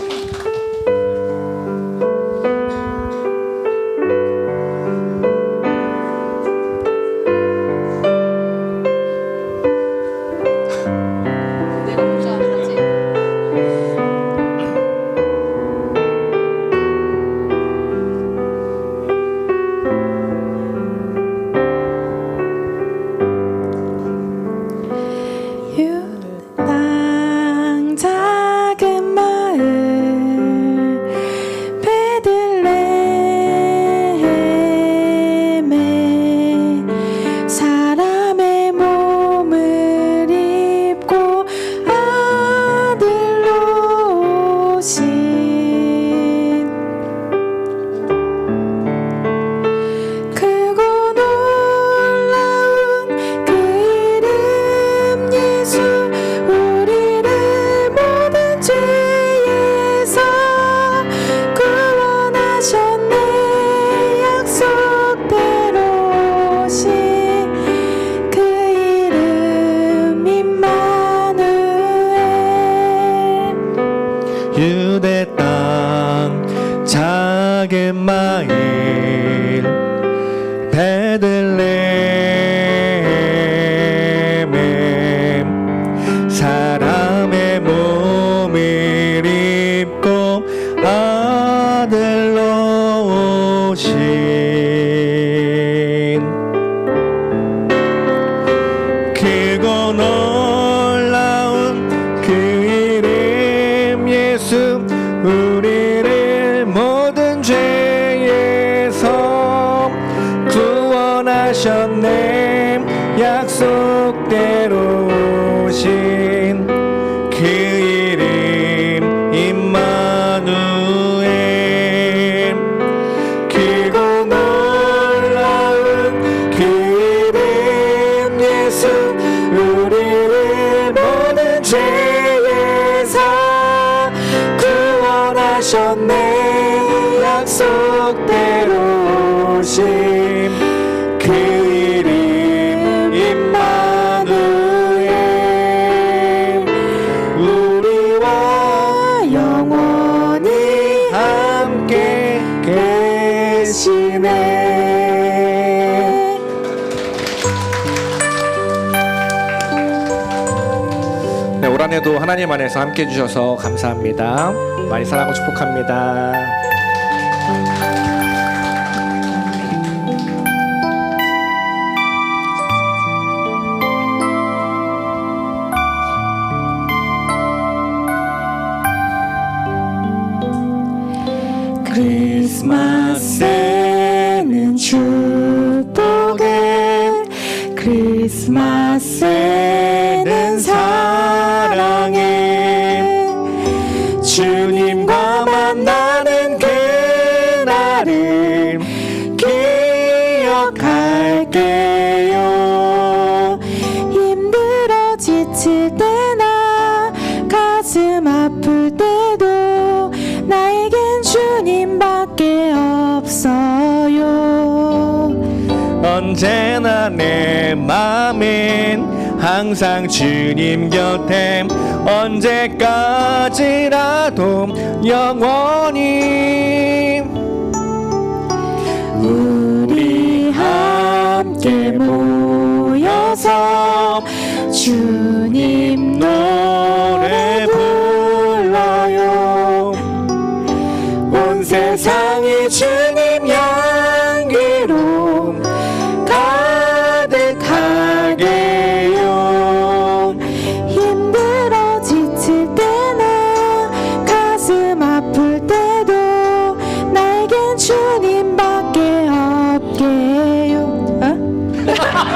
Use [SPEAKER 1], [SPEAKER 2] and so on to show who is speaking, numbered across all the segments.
[SPEAKER 1] 내가
[SPEAKER 2] 마을 베 하셨네. 약속대로 오신 그 이름 임마누엘.
[SPEAKER 3] 크고 놀라운 그 이름 예수 우리를 모든 죄에서 구원하셨네. 약속대로 오심 올 한해도 하나님 안에서 함께 해주셔서 감사합니다. 많이 사랑하고 축복합니다.
[SPEAKER 2] 크리스마스에는 축복에 크리스마스에는 사 할게요. 힘들어 지칠 때나 가슴 아플 때도 나에겐 주님밖에 없어요.
[SPEAKER 3] 언제나 내 맘엔 항상 주님 곁에 언제까지라도 영원히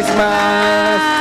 [SPEAKER 2] Christmas!